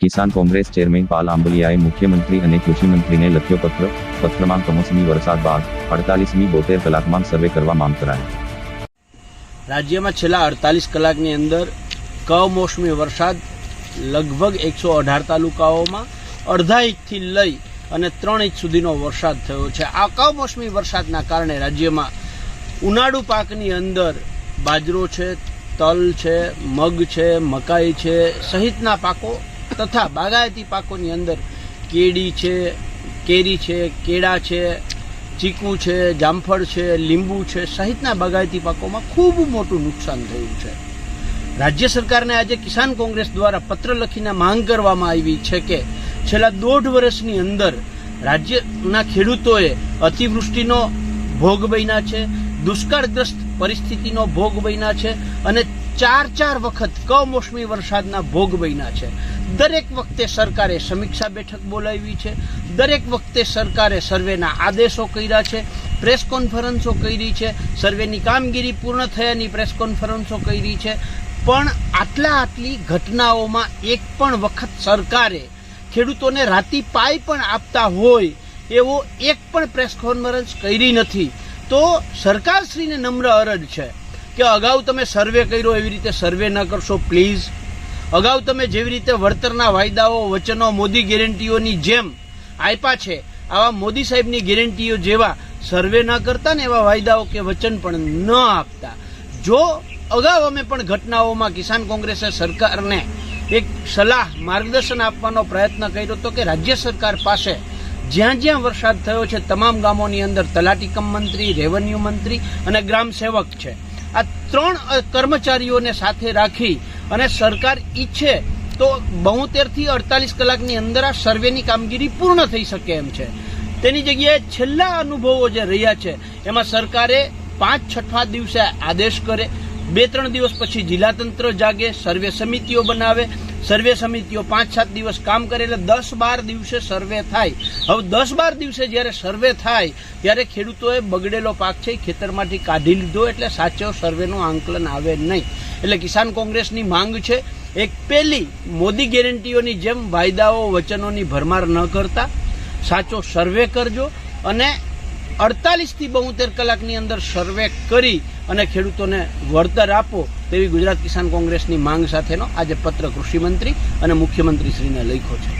કિસાન Congress chairman પાલ આંબલિયાએ મુખ્યમંત્રી અને કૃષિમંત્રીને લખ્યો પત્ર. પત્રમાં કમોસમી વરસાદ બાદ અડતાલીસમી બોતેર કલાકમાં સર્વે કરવા માંગ કરાય રાજ્યમાં છેલ્લા અડતાલીસ કલાકની અંદર કમોસમી વરસાદ લગભગ એકસો અઢાર તાલુકાઓમાં અડધા ઇંચથી લઈ અને ત્રણ ઇંચ સુધીનો વરસાદ થયો છે. આ કમોસમી વરસાદના કારણે રાજ્યમાં ઉનાળુ પાકની અંદર બાજરો છે, તલ છે, મગ છે, મકાઈ છે સહિતના પાકો તથા બાગાયતી પાકોની અંદર કેડી છે, કેરી છે, કેળા છે, ચીકુ છે, જામફળ છે, લીંબુ છે સહિતના બાગાયતી પાકોમાં ખૂબ મોટું નુકસાન થયું છે. રાજ્ય સરકારને આજે કિસાન કોંગ્રેસ દ્વારા પત્ર લખીને માંગ કરવામાં આવી છે કે છેલ્લા દોઢ વર્ષની અંદર રાજ્યના ખેડૂતોએ અતિવૃષ્ટિનો ભોગ બન્યા છે, દુષ્કાળગ્રસ્ત પરિસ્થિતિનો ભોગ બન્યા છે અને ચાર ચાર વખત કમોસમી વરસાદના ભોગ બન્યા છે. દરેક વખતે સરકારે સમીક્ષા બેઠક બોલાવી છે. દરેક વખતે સરકારે સર્વેના આદેશો કર્યા છે. પ્રેસ કોન્ફરન્સો કરી છે. સર્વેની કામગીરી પૂર્ણ થયાની પ્રેસ કોન્ફરન્સો કરી છે. પણ આટલા આટલી ઘટનાઓમાં એક પણ વખત સરકારે ખેડૂતોને રાતી પાય પણ આપતા હોય એવો એક પણ પ્રેસ કોન્ફરન્સ કરી નથી. તો સરકારશ્રીને નમ્ર અરજ છે. કે અગાઉ તમે સર્વે કર્યો એવી રીતે સર્વે ન કરશો પ્લીઝ અગાઉ તમે જેવી રીતે વળતરના વાયદાઓ, વચનો, મોદી ગેરંટીઓની જેમ આપ્યા છે, આવા મોદી સાહેબની ગેરંટીઓ જેવા સર્વે ન કરતા ને એવા વાયદાઓ કે વચન પણ ન આપતા. જો અગાઉ અમે પણ ઘટનાઓમાં કિસાન કોંગ્રેસે સરકારને એક સલાહ, માર્ગદર્શન આપવાનો પ્રયત્ન કર્યો હતો કે રાજ્ય સરકાર પાસે જ્યાં જ્યાં વરસાદ થયો છે, તમામ ગામોની અંદર તલાટીકમ મંત્રી રેવન્યુ મંત્રી અને ગ્રામ સેવક છે. આ ત્રણ કર્મચારીઓને સાથે રાખી અને સરકાર ઈચ્છે તો બોતેરથી અડતાલીસ કલાકની અંદર આ સર્વેની કામગીરી પૂર્ણ થઈ શકે એમ છે. તેની જગ્યાએ છેલ્લા અનુભવો જે રહ્યા છે, એમાં સરકારે પાંચ છઠ્ઠા દિવસે આદેશ કરે, બે ત્રણ દિવસ પછી જિલ્લા તંત્ર જાગે, સર્વે સમિતિઓ બનાવે સર્વે સમિતિઓ પાંચ સાત દિવસ કામ કરે એટલે દસ બાર દિવસે સર્વે થાય. હવે દસ બાર દિવસે જ્યારે સર્વે થાય, ત્યારે ખેડૂતોએ બગડેલો પાક છે ખેતરમાંથી કાઢી લીધો એટલે સાચો સર્વેનું આંકલન આવે નહીં. એટલે કિસાન કોંગ્રેસની માંગ છે, એક પહેલી મોદી ગેરંટીઓની જેમ વાયદાઓ વચનોની ભરમાર ન કરતા. સાચો સર્વે કરજો અને અડતાલીસથી બોતેર કલાકની અંદર સર્વે કરી અને ખેડૂતોને વળતર આપો તેવી ગુજરાત કિસાન કોંગ્રેસની માંગ સાથેનો આજે પત્ર કૃષિમંત્રી અને મુખ્યમંત્રીશ્રીને લખ્યો છે.